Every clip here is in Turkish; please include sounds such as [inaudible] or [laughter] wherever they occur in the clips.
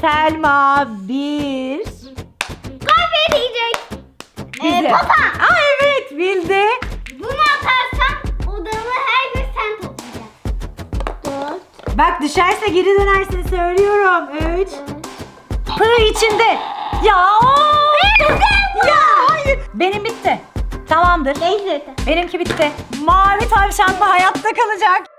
Selma 1. Kaybedecek. Bizi. Ee, papa. Aa evet bildi. Bunu atarsam odamı her gün sen toplayacaksın. Dört. Bak düşerse geri dönersin söylüyorum. 3. Pı içinde. Ya. Ya hayır. Benim bitti. Tamamdır. Neyse. Benimki bitti. Mavi tavşan mı hayatta kalacak?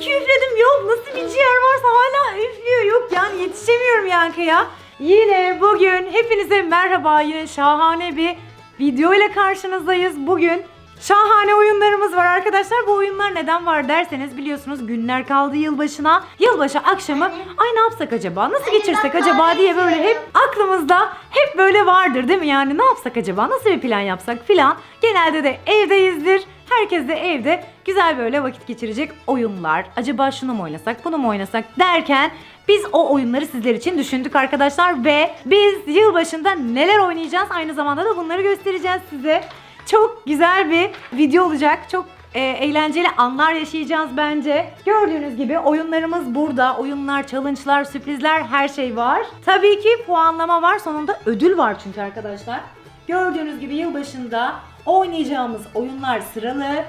İki üfledim yok. Nasıl bir ciğer varsa hala üflüyor. Yok yani yetişemiyorum Yankı'ya. Yine bugün hepinize merhaba. Yine şahane bir video ile karşınızdayız. Bugün şahane oyunlarımız var arkadaşlar. Bu oyunlar neden var derseniz biliyorsunuz günler kaldı yılbaşına. Yılbaşı akşamı ay ne yapsak acaba? Nasıl geçirsek acaba diye böyle hep aklımızda hep böyle vardır değil mi? Yani ne yapsak acaba? Nasıl bir plan yapsak filan. Genelde de evdeyizdir. Herkes de evde güzel böyle vakit geçirecek oyunlar. Acaba şunu mu oynasak, bunu mu oynasak derken biz o oyunları sizler için düşündük arkadaşlar ve biz yılbaşında neler oynayacağız aynı zamanda da bunları göstereceğiz size. Çok güzel bir video olacak. Çok e, eğlenceli anlar yaşayacağız bence. Gördüğünüz gibi oyunlarımız burada. Oyunlar, challenge'lar, sürprizler her şey var. Tabii ki puanlama var. Sonunda ödül var çünkü arkadaşlar. Gördüğünüz gibi yılbaşında oynayacağımız oyunlar sıralı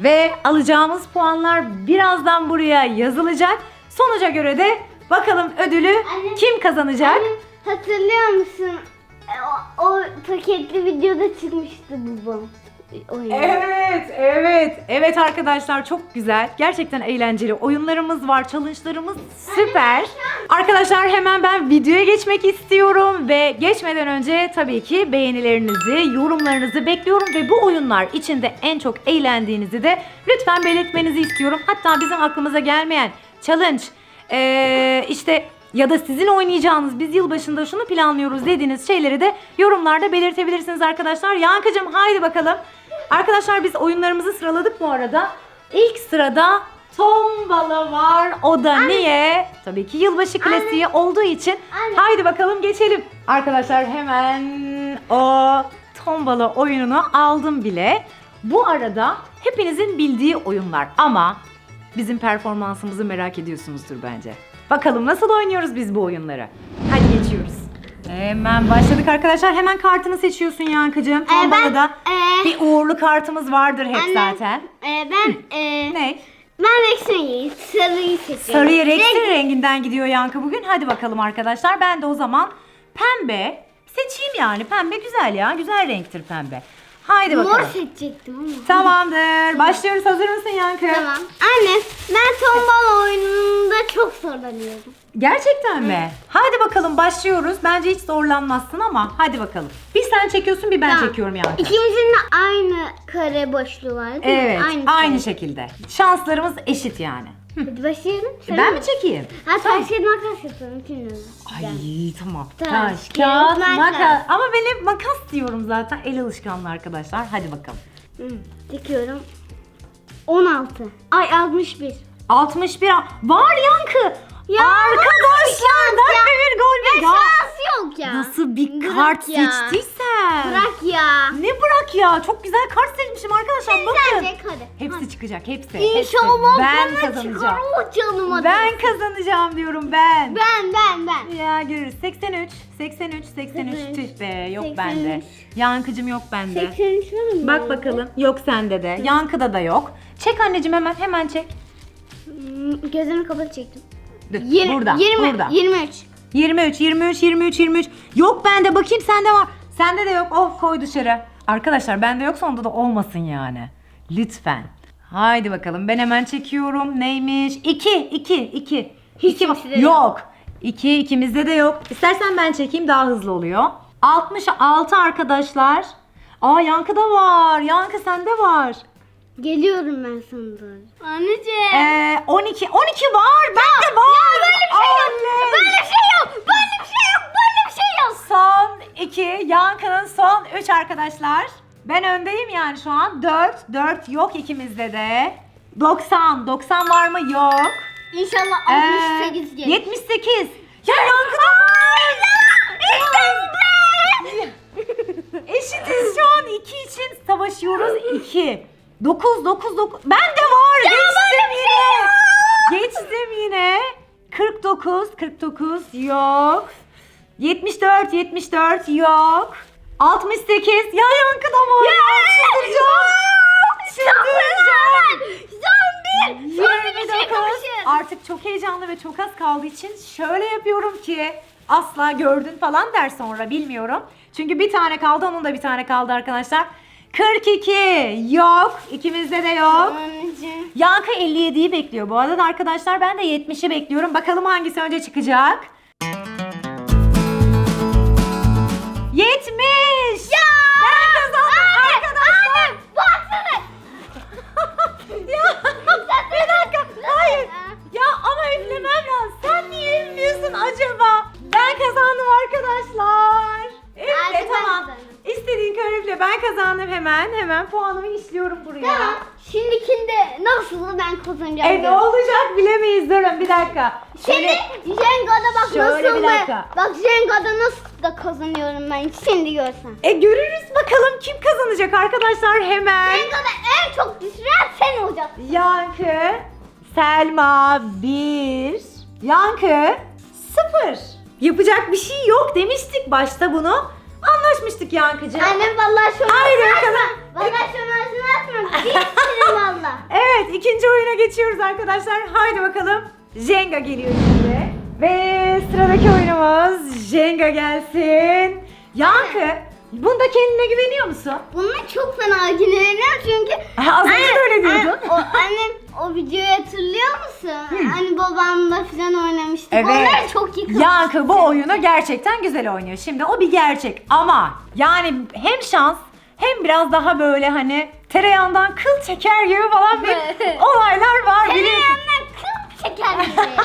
ve alacağımız puanlar birazdan buraya yazılacak. Sonuca göre de bakalım ödülü Anne. kim kazanacak? Anne, hatırlıyor musun? E, O, o paketli videoda çıkmıştı babam. Oyun. Evet, evet, evet arkadaşlar çok güzel. Gerçekten eğlenceli oyunlarımız var, challenge'larımız süper. Arkadaşlar hemen ben videoya geçmek istiyorum ve geçmeden önce tabii ki beğenilerinizi, yorumlarınızı bekliyorum ve bu oyunlar içinde en çok eğlendiğinizi de lütfen belirtmenizi istiyorum. Hatta bizim aklımıza gelmeyen challenge, ee, işte ya da sizin oynayacağınız biz yılbaşında şunu planlıyoruz dediğiniz şeyleri de yorumlarda belirtebilirsiniz arkadaşlar. Yankıcım haydi bakalım. Arkadaşlar biz oyunlarımızı sıraladık bu arada. İlk sırada tombala var. O da niye? Tabii ki yılbaşı klasiği olduğu için. Anne. Haydi bakalım geçelim. Arkadaşlar hemen o tombala oyununu aldım bile. Bu arada hepinizin bildiği oyunlar ama bizim performansımızı merak ediyorsunuzdur bence. Bakalım nasıl oynuyoruz biz bu oyunları. Hadi geçiyoruz. Hemen başladık arkadaşlar. Hemen kartını seçiyorsun Yankıcığım. ben- Tombalada e, bir uğurlu kartımız vardır hep Anne, zaten. e, ben e, Ne? Ben Rex'in sarıyı seçiyorum. Sarıya Rex'in Renk- renginden gidiyor Yankı bugün. Hadi bakalım arkadaşlar. Ben de o zaman pembe seçeyim yani. Pembe güzel ya. Güzel renktir pembe. Haydi Mor bakalım. seçecektim ama. Tamamdır. Başlıyoruz. Hazır mısın Yankı? Tamam. Anne ben tombala oyununda çok zorlanıyorum. Gerçekten mi? Hadi bakalım başlıyoruz. Bence hiç zorlanmazsın ama hadi bakalım. Bir sen çekiyorsun bir ben Tamam. çekiyorum Yankı. İkimizin de aynı kare boşluğu var değil mi? Evet aynı, kare. şekilde. Şanslarımız eşit yani. Hadi başlayalım. Sen ben mi? mi çekeyim? Ha taş kağıt makas yapalım. Kim bilir? Ay tamam. Taş, Taş, kağıt, kağıt, makas. makas. Ama ben hep makas diyorum zaten. El alışkanlığı arkadaşlar. Hadi bakalım. Hı, Dikiyorum. 16. Ay 61. 61 a- var yankı. Ya, Arkadaşlar dakika bir gol bir ya. şans yok ya. Nasıl bir Bırak kart ya. seçtiysen. Bırak ya. Ne bırak ya? Çok güzel kart seçmişim arkadaşlar. Bakın. Hadi. Hepsi Hadi. çıkacak hepsi. İnşallah hepsi. Ben bana kazanacağım. çıkar o canıma. Ben kazanacağım diyorum ben. Ben ben ben. Ya görürüz. 83, 83, 83. 83, Tüh be yok 83. bende. Yankıcım yok bende. 83 var mı? Bak bakalım. Yok sende de. Yankıda da yok. Çek anneciğim hemen hemen çek. Hmm, Gözümü kapalı çektim. Yir- burada. 20, burada. 23. 23, 23, 23, 23. Yok bende. Bakayım sende var. Sende de yok. Oh koy dışarı. Arkadaşlar bende yoksa onda da olmasın yani. Lütfen. Haydi bakalım. Ben hemen çekiyorum. Neymiş? 2, 2, 2. Hiç 2 kimsede yok. yok. 2 ikimizde de yok. İstersen ben çekeyim daha hızlı oluyor. 66 arkadaşlar. Aa Yankı da var. Yankı sende var. Geliyorum ben doğru. Anneciğim. Ee, 12 12 var. Bende var. Böyle bir şey yok. Oley. Böyle bir şey yok. Böyle bir şey yok. Böyle bir şey yok. Son 2, Yankı'nın son 3 arkadaşlar. Ben öndeyim yani şu an. 4, 4 yok ikimizde de. 90, 90 var mı? Yok. İnşallah Ee, 68 gelir. 78. [laughs] Ya Yankı'da var. Eşitiz şu an 2 için savaşıyoruz 2. 9 9 9. Ben de var. Geçtim yine. Geçtim yine. 49 49 yok. 74 74 yok. 68 ya yankıda var. Ya çıldıracağım. Çıldıracağım. Son bir. Son bir şey 29. kapışın. Artık çok heyecanlı ve çok az kaldığı için şöyle yapıyorum ki asla gördün falan der sonra bilmiyorum. Çünkü bir tane kaldı onun da bir tane kaldı arkadaşlar. 42 yok. İkimizde de yok. Anneciğim. Yankı 57'yi bekliyor bu arada arkadaşlar. Ben de 70'i bekliyorum. Bakalım hangisi önce çıkacak. 70. hemen. Hemen puanımı işliyorum buraya. Tamam. Şimdikinde nasıl ben kazanacağım? E ne olacak bilemeyiz durun bir dakika. Şimdi Jenga'da bak Şöyle nasıl bir da, dakika. bak Jenga'da nasıl da kazanıyorum ben şimdi görsen. E görürüz bakalım kim kazanacak arkadaşlar hemen. Jenga'da en çok düşüren sen olacaksın. Yankı, Selma 1, Yankı 0. Yapacak bir şey yok demiştik başta bunu. Anlaşmıştık Yankıcığım. Annem vallahi şunu Haydi açma. Vallahi şunu açma. Bitsin valla. [laughs] Evet ikinci oyuna geçiyoruz arkadaşlar. Haydi bakalım. Jenga geliyor şimdi. Ve sıradaki oyunumuz Jenga gelsin. Yankı bunda kendine güveniyor musun? Bununla çok fena ilgileniyorum çünkü Ha, az önce de öyle diyordun. Anne, o, annem o videoyu hatırlıyor musun? Hani babamla falan oynamıştık. Evet. Onlar çok yıkılmış. Yankı bu oyunu gerçekten güzel oynuyor. Şimdi o bir gerçek ama yani hem şans hem biraz daha böyle hani tereyağından kıl çeker gibi falan bir olaylar var biliyorsun. Tereyağından kıl çeker gibi.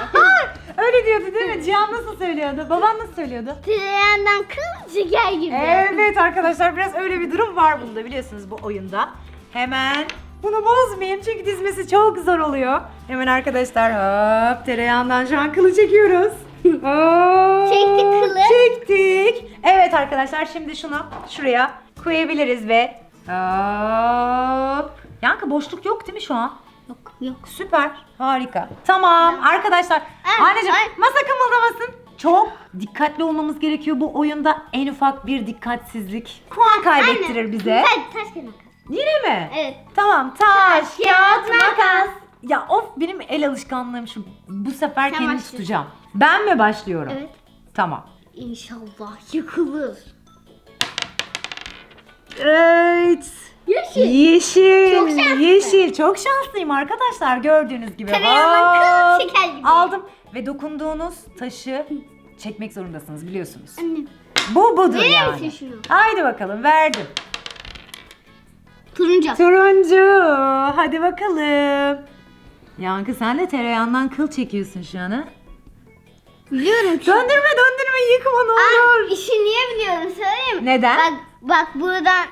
Öyle diyordu değil mi? Cihan nasıl söylüyordu? Baban nasıl söylüyordu? Tereyağından kıl çeker gibi. Evet arkadaşlar biraz öyle bir durum var bunda biliyorsunuz bu oyunda. Hemen bunu bozmayayım çünkü dizmesi çok zor oluyor. Hemen arkadaşlar hop tereyağından şu an kılı çekiyoruz. Hop, Çektik kılı. Çektik. Evet arkadaşlar şimdi şunu şuraya koyabiliriz ve hop. Yankı boşluk yok değil mi şu an? Yok. Süper. Harika. Tamam arkadaşlar. Ay, Anneciğim ay. masa kımıldamasın. Çok dikkatli olmamız gerekiyor bu oyunda. En ufak bir dikkatsizlik puan kaybettirir Anne, bize. Taş, taş kağıt makas. Yine mi? Evet. Tamam taş, kağıt, makas. Ya of benim el alışkanlığım şu. Bu sefer Sen kendim başlıyorsun. tutacağım. Ben mi başlıyorum? Evet. Tamam. İnşallah yıkılır. Evet. Yeşil. Yeşil. Çok şanslı. Yeşil. Çok şanslıyım arkadaşlar gördüğünüz gibi. Hop. kıl çeker gibi. Aldım ve dokunduğunuz taşı çekmek zorundasınız biliyorsunuz. Anne. Bu budur Verir yani. misin şunu? Haydi bakalım verdim. Turuncu. Turuncu. Hadi bakalım. Yankı sen de tereyağından kıl çekiyorsun şu an ha? Biliyorum ki. Döndürme döndürme yıkma ne Aa, olur. işi niye biliyorum söyleyeyim mi? Neden? Bak bak buradan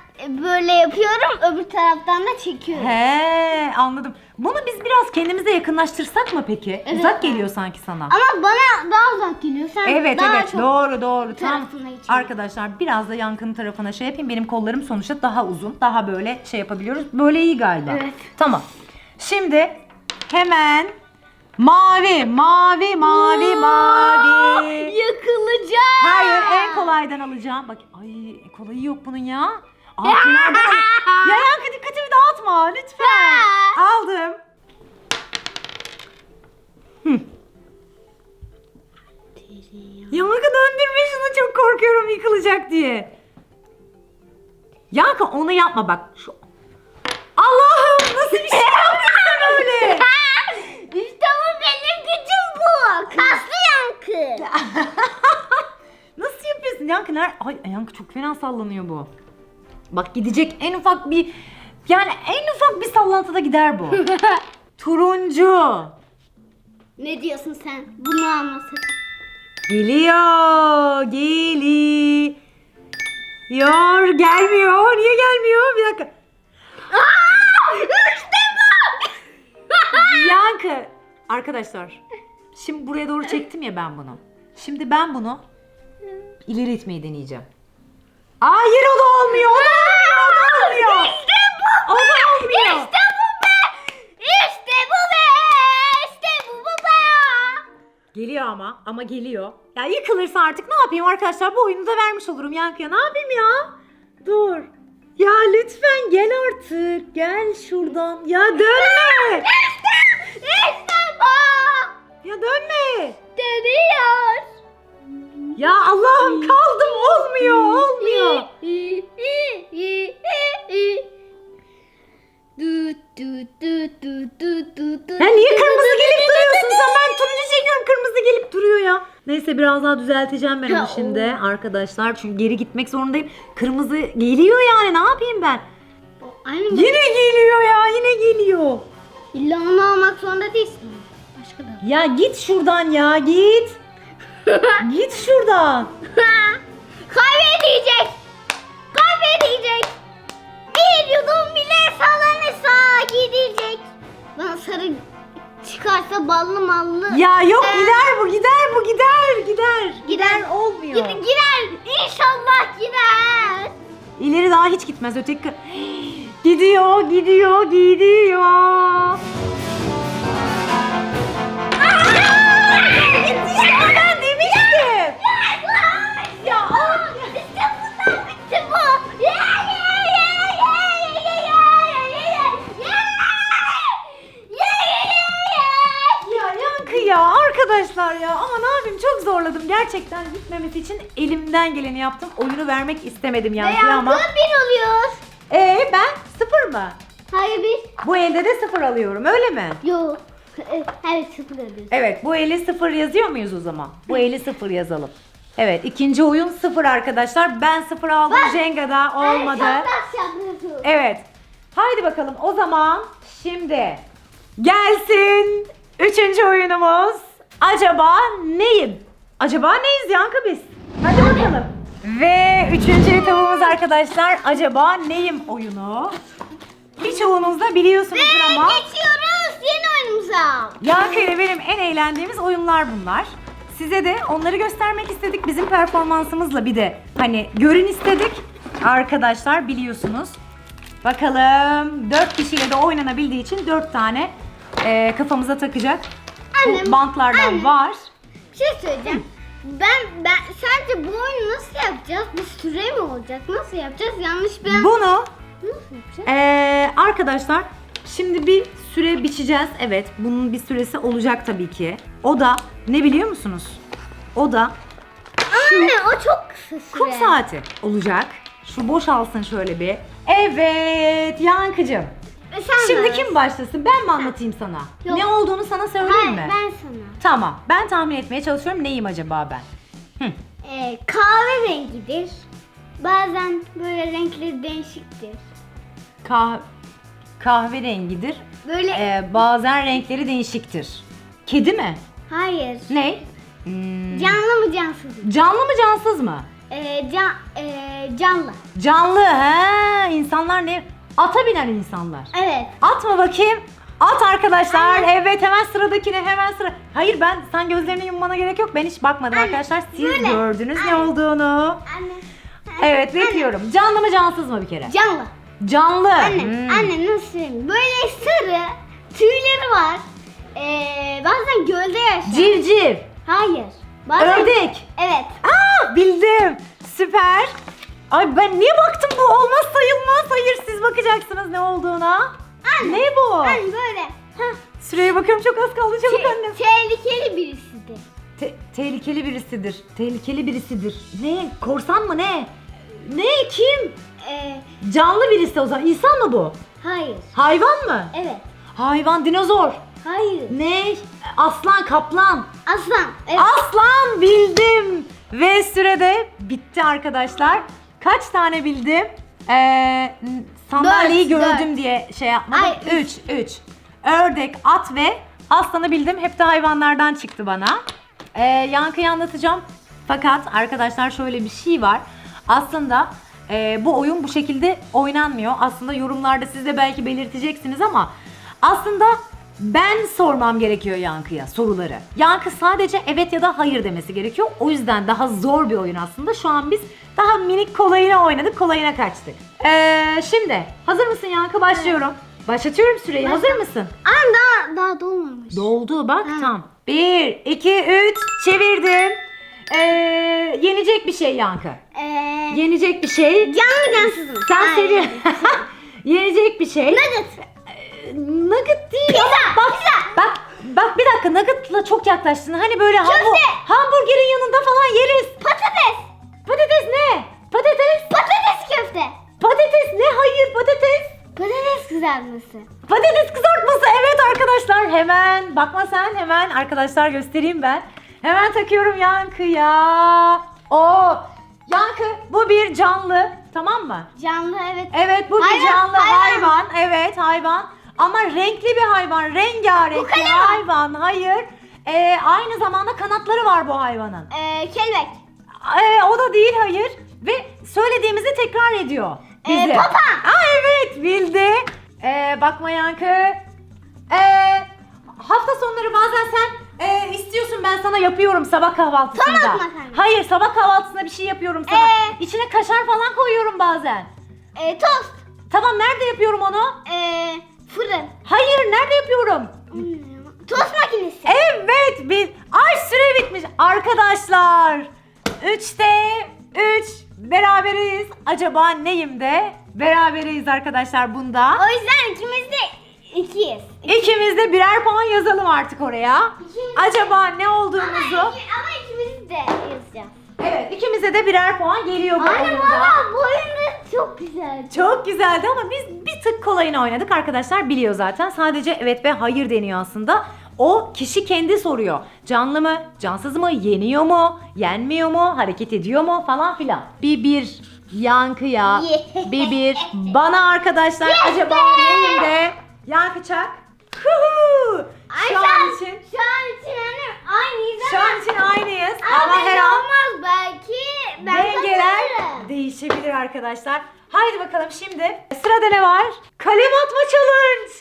böyle yapıyorum öbür taraftan da çekiyorum. He anladım. Bunu biz biraz kendimize yakınlaştırsak mı peki? Evet. Uzak geliyor sanki sana. Ama bana daha uzak geliyor. Sen Evet daha evet çok doğru doğru tam geçiyor. arkadaşlar biraz da yankının tarafına şey yapayım benim kollarım sonuçta daha uzun daha böyle şey yapabiliyoruz böyle iyi galiba Evet. tamam şimdi hemen mavi mavi mavi mavi Yakılacak. hayır en kolaydan alacağım bak ay kolayı yok bunun ya Aa, kenardan al- ya yankı dikkatimi dağıtma lütfen [laughs] aldım Hı. Yankı döndürme şunu çok korkuyorum yıkılacak diye. Yankı onu yapma bak. Şu... Allah'ım nasıl bir şey yaptın sen öyle? [laughs] işte bu benim gücüm bu. Kaslı yankı. [laughs] nasıl yapıyorsun Yankı? Ner Ay Yankı çok fena sallanıyor bu. Bak gidecek en ufak bir yani en ufak bir sallantıda gider bu. [laughs] Turuncu. ne diyorsun sen? Bunu almasın. Geliyor. Geliyor. Gelmiyor. Niye gelmiyor? Bir dakika. işte bu. [laughs] Yankı. Arkadaşlar. Şimdi buraya doğru çektim ya ben bunu. Şimdi ben bunu ileri itmeyi deneyeceğim. Hayır o da olmuyor. O da olmuyor. O da olmuyor. İşte bu. O da olmuyor. İşte bu be! İşte bu be! İşte bu bu be! Geliyor ama ama geliyor. Ya yıkılırsa artık ne yapayım arkadaşlar bu oyunu da vermiş olurum Yankı'ya ne yapayım ya? Dur. Ya lütfen gel artık. Gel şuradan. Ya dönme. İşte bu! Daha düzelteceğim ben onu şimdi arkadaşlar. Çünkü geri gitmek zorundayım. Kırmızı geliyor yani ne yapayım ben? Aynı? Yine geliyor ya yine geliyor. İlla onu almak zorunda değilsin. Başka da. Ya git şuradan ya git. [laughs] git şuradan. Kaybedecek. Kaybedecek. Bir yudum bile sallanırsa gidecek. Bana sarı çıkarsa ballı mallı. Ya yok gider bu gider bu gider gider. Gider. olmuyor. Gid- gider. İnşallah gider. İleri daha hiç gitmez öteki. kı- Gidiyor gidiyor gidiyor. Gitti arkadaşlar ya ama ne yapayım çok zorladım gerçekten gitmemesi için elimden geleni yaptım oyunu vermek istemedim yankıya ama Yankı bir oluyor. ee ben sıfır mı? Hayır bir. Bu elde de sıfır alıyorum öyle mi? Yok. Evet sıfır alıyorsun. Evet bu eli sıfır yazıyor muyuz o zaman? Bu eli sıfır yazalım. Evet ikinci oyun sıfır arkadaşlar. Ben sıfır aldım Jenga'da olmadı. Çapraz yapıyorsun. Evet. Haydi bakalım o zaman şimdi gelsin üçüncü oyunumuz. Acaba neyim? Acaba neyiz Yankı biz? Hadi bakalım. Ve üçüncü etabımız arkadaşlar acaba neyim oyunu. Birçoğunuz da biliyorsunuzdur Ve ama. geçiyoruz yeni oyunumuza. Yankı ile benim en eğlendiğimiz oyunlar bunlar. Size de onları göstermek istedik. Bizim performansımızla bir de hani görün istedik. Arkadaşlar biliyorsunuz. Bakalım 4 kişiyle de oynanabildiği için 4 tane e, kafamıza takacak Annem, bantlardan annem. var. Bir şey söyleyeceğim. Ben ben sence bu oyunu nasıl yapacağız? Bir süre mi olacak? Nasıl yapacağız? Yanlış ben Bunu nasıl yapacağız? e, arkadaşlar şimdi bir süre biçeceğiz. Evet bunun bir süresi olacak tabii ki. O da ne biliyor musunuz? O da Anne o çok kısa süre. Kum saati olacak. Şu boşalsın şöyle bir. Evet Yankıcığım. Sen Şimdi kim başlasın? Ben mi anlatayım sana? Yok. Ne olduğunu sana söyleyeyim Hayır mi? ben sana. Tamam. Ben tahmin etmeye çalışıyorum. Neyim acaba ben? Hı. Ee, kahverengidir. Bazen böyle renkleri değişiktir. Kah kahverengidir. Böyle Ee, bazen renkleri değişiktir. Kedi mi? hayır. Ne? Hmm, Canlı mı cansız mı? Canlı mı cansız mı? Ee, can, ee, canlı. Canlı. He, insanlar ne? Ata binen insanlar. Evet. At mı bakayım? At arkadaşlar. Evet hemen sıradakine hemen sıra. Hayır ben sen gözlerini yummana gerek yok. Ben hiç bakmadım Anne, arkadaşlar. Siz böyle. gördünüz ne Anne. olduğunu. Anne. Evet bekliyorum. Canlı mı cansız mı bir kere? Canlı. Canlı. Anne, Hmm. anne nasıl söyleyeyim? Böyle sarı tüyleri var. Ee, bazen gölde yaşar. Civciv. Hayır. Bazen... Ördek. Evet. Aa bildim. Süper. Ay ben niye baktım bu olmaz sayılmaz. Hayır siz bakacaksınız ne olduğuna. Anne. Ne bu? Anne böyle. Hah. Süreye bakıyorum çok az kaldı çabuk Te- annem. tehlikeli birisidir. Te- tehlikeli birisidir. Tehlikeli birisidir. Ne? Korsan mı ne? Ne? Kim? Ee, Canlı birisi o zaman. İnsan mı bu? hayır. Hayvan mı? Evet. Hayvan, dinozor. Hayır. Ne? Aslan, kaplan. Aslan. Evet. Aslan bildim. Ve sürede bitti arkadaşlar. Kaç tane bildim? Ee, sandalyeyi Dört, gördüm dört. diye şey yapmadım. Ay, 3, 3. Ördek, at ve aslanı bildim. Hep de hayvanlardan çıktı bana. Ee, yankıyı anlatacağım. Fakat arkadaşlar şöyle bir şey var. Aslında e, bu oyun bu şekilde oynanmıyor. Aslında yorumlarda siz de belki belirteceksiniz ama aslında ben sormam gerekiyor Yankı'ya soruları. Yankı sadece evet ya da hayır demesi gerekiyor. O yüzden daha zor bir oyun aslında. Şu an biz daha minik kolayına oynadık, kolayına kaçtık. Ee, şimdi hazır mısın Yankı? Başlıyorum. Başlatıyorum süreyi. Hazır mısın? Ama daha, daha dolmamış. Doldu bak Ha. tam. 1, 2, 3 çevirdim. Ee, yenecek bir şey Yankı. Ee, Yenecek bir şey. canlı cansız mı? Sen seviyorsun. [laughs] yenecek bir şey. Nugget. Nugget değil Pizza, bak, pizza. bak bak bir dakika nugget'la çok yaklaştın. Hani böyle hambu- hamburgerin yanında falan yeriz. Patates. Patates ne? Patates? Patates köfte. Patates ne? Hayır patates. Patates kızartması. Patates kızartması evet arkadaşlar hemen bakma sen hemen arkadaşlar göstereyim ben. Hemen takıyorum Yankı'ya. O Yankı bu bir canlı tamam mı? Canlı evet. Evet bu bir Hayvan, canlı hayvan. hayvan. Evet hayvan. Ama renkli bir hayvan. Rengarenk bir hayvan. Hayır. Ee, aynı zamanda kanatları var bu hayvanın. Ee, kelebek. Ee, o da değil hayır. Ve söylediğimizi tekrar ediyor. Bizi. Ee, papağan. Aa, evet bildi. Ee, bakma Yankı. Ee, hafta sonları bazen sen e, istiyorsun ben sana yapıyorum sabah kahvaltısında. Tomat makarna. Hayır sabah kahvaltısında bir şey yapıyorum sana. Ee? İçine kaşar falan koyuyorum bazen. Ee, tost. Tamam nerede yapıyorum onu? Ee, fırın. Hayır nerede yapıyorum? Tost makinesi. Evet bir ay süre bitmiş arkadaşlar. Üçte üç beraberiz. Acaba neyim de beraberiz arkadaşlar bunda. O yüzden ikimiz de ikiyiz. İkimiz de birer puan yazalım artık oraya. Acaba ne olduğumuzu. Ama, iki- ama ikimiz de yazacağız. Evet ikimize de birer puan geliyor bu Anne oyunda. valla bu oyunda çok güzel. Çok güzeldi ama biz bir tık kolayını oynadık arkadaşlar biliyor zaten. Sadece evet ve hayır deniyor aslında. O kişi kendi soruyor. Canlı mı, cansız mı, yeniyor mu, yenmiyor mu, hareket ediyor mu falan filan. Bir bir yankıya, bir bir bana arkadaşlar acaba neyim de yankı çak. Huhu! Şu an için, Şu an için hani aynıyız şu ama. an için aynıyız Ama, ama her an olmaz belki. Ben dengeler kazanırım. değişebilir arkadaşlar. Haydi bakalım şimdi sırada ne var? Kalem atma challenge.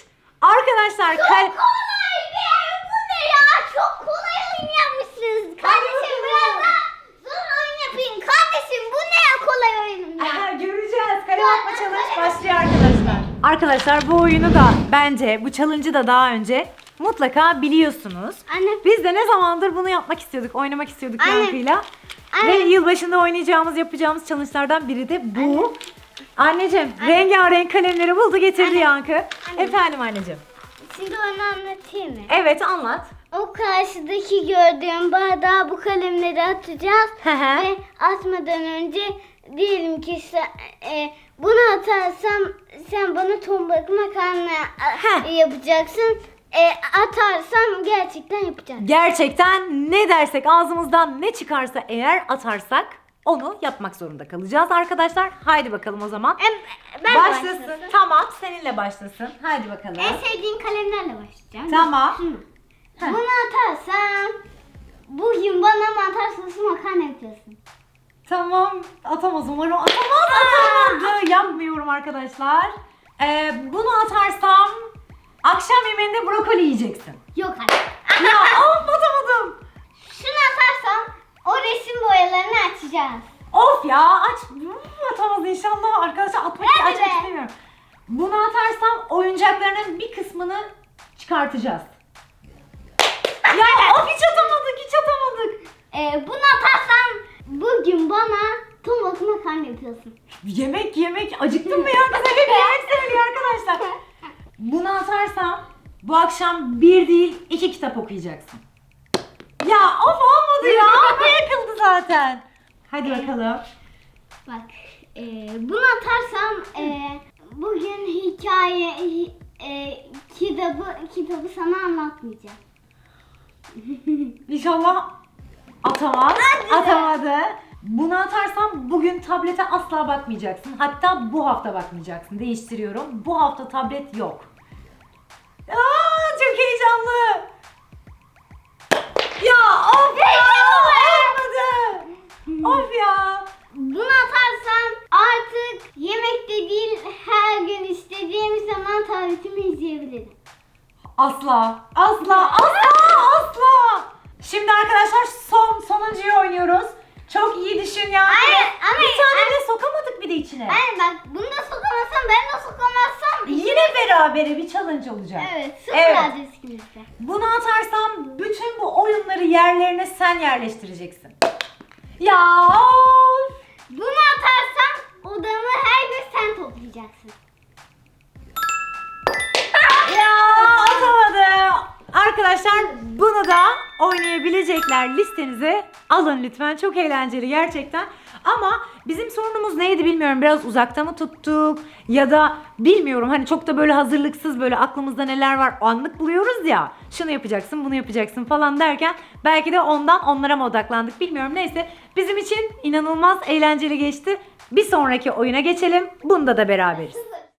Arkadaşlar Çok kal- kolay be. Bu ne ya? Çok kolay oyun yapmışsınız. Kardeşim biraz daha zor oyun yapayım. Kardeşim bu ne ya kolay oyun ya? Aha, göreceğiz. Kalem atma challenge başlıyor arkadaşlar. Arkadaşlar bu oyunu da bence bu challenge'ı da daha önce mutlaka biliyorsunuz. Anne. Biz de ne zamandır bunu yapmak istiyorduk, oynamak istiyorduk Anne. Yankı'yla. Anne. Ve yılbaşında oynayacağımız, yapacağımız challenge'lardan biri de bu. Anneciğim, rengarenk kalemleri buldu getirdi Anne. Yankı. Efendim anneciğim. Şimdi onu anlatayım mı? Evet anlat. O karşıdaki gördüğüm bardağa bu kalemleri atacağız. Ve atmadan önce diyelim ki sen, e, bunu atarsam sen bana ton bakma makarna yapacaksın. E, atarsam gerçekten yapacağım. Gerçekten ne dersek ağzımızdan ne çıkarsa eğer atarsak onu yapmak zorunda kalacağız arkadaşlar. Haydi bakalım o zaman. E, ben başlasın. başlasın. Tamam seninle başlasın. Haydi bakalım. En sevdiğim kalemlerle başlayacağım. Tamam. Heh. Bunu atarsam bugün bana mantar soslu makarna yapıyorsun. Tamam. Atamaz umarım. Atamaz. Atamadı. Yapmıyorum arkadaşlar. Ee, bunu atarsam akşam yemeğinde brokoli yiyeceksin. Yok anne. ya [laughs] of atamadım. Şunu atarsam o resim boyalarını açacağız. Of ya aç. Uf, atamaz inşallah. Arkadaşlar atmak Hadi açmak be. istemiyorum. Bunu atarsam oyuncaklarının bir kısmını çıkartacağız. ya of hiç atamadık hiç atamadık. Ee, bunu atarsam bugün bana balıklı makarna yapıyorsun. Yemek yemek acıktın mı ya? Bize hep yemek söylüyor arkadaşlar. [laughs] Bunu atarsam bu akşam bir değil iki kitap okuyacaksın. Ya of olmadı ya. [laughs] Bu yakıldı zaten. Hadi bakalım. Bak e, bunu atarsam e, bugün hikaye hi- e, kitabı kitabı sana anlatmayacağım. [laughs] İnşallah atamaz. Atamadı. Bunu atarsam bugün tablete asla bakmayacaksın. Hatta bu hafta bakmayacaksın. Değiştiriyorum. Bu hafta tablet yok. Aa, çok heyecanlı. Ya of ya. Olmadı. Of ya. Bunu atarsam artık yemekte değil her gün istediğim zaman tabletimi izleyebilirim. Asla. Asla. Asla. Asla. Şimdi arkadaşlar son sonuncuyu oynuyoruz. Çok iyi düşün ya. Hayır, ama- bir tane bile sokamadık bir de içine. Yani bak bunu da sokamazsam ben de sokamazsam Yine beraber berabere bir challenge olacak. Evet, sıfır Evet. adres. Bunu atarsam bütün bu oyunları yerlerine sen yerleştireceksin. Ya of! Bunu atarsan odamı her gün sen toplayacaksın. Arkadaşlar bunu da oynayabilecekler listenize alın lütfen. Çok eğlenceli gerçekten. Ama bizim sorunumuz neydi bilmiyorum. Biraz uzakta mı tuttuk ya da bilmiyorum. Hani çok da böyle hazırlıksız böyle aklımızda neler var anlık buluyoruz ya. Şunu yapacaksın, bunu yapacaksın falan derken belki de ondan onlara mı odaklandık bilmiyorum. Neyse bizim için inanılmaz eğlenceli geçti. Bir sonraki oyuna geçelim. Bunda da beraberiz.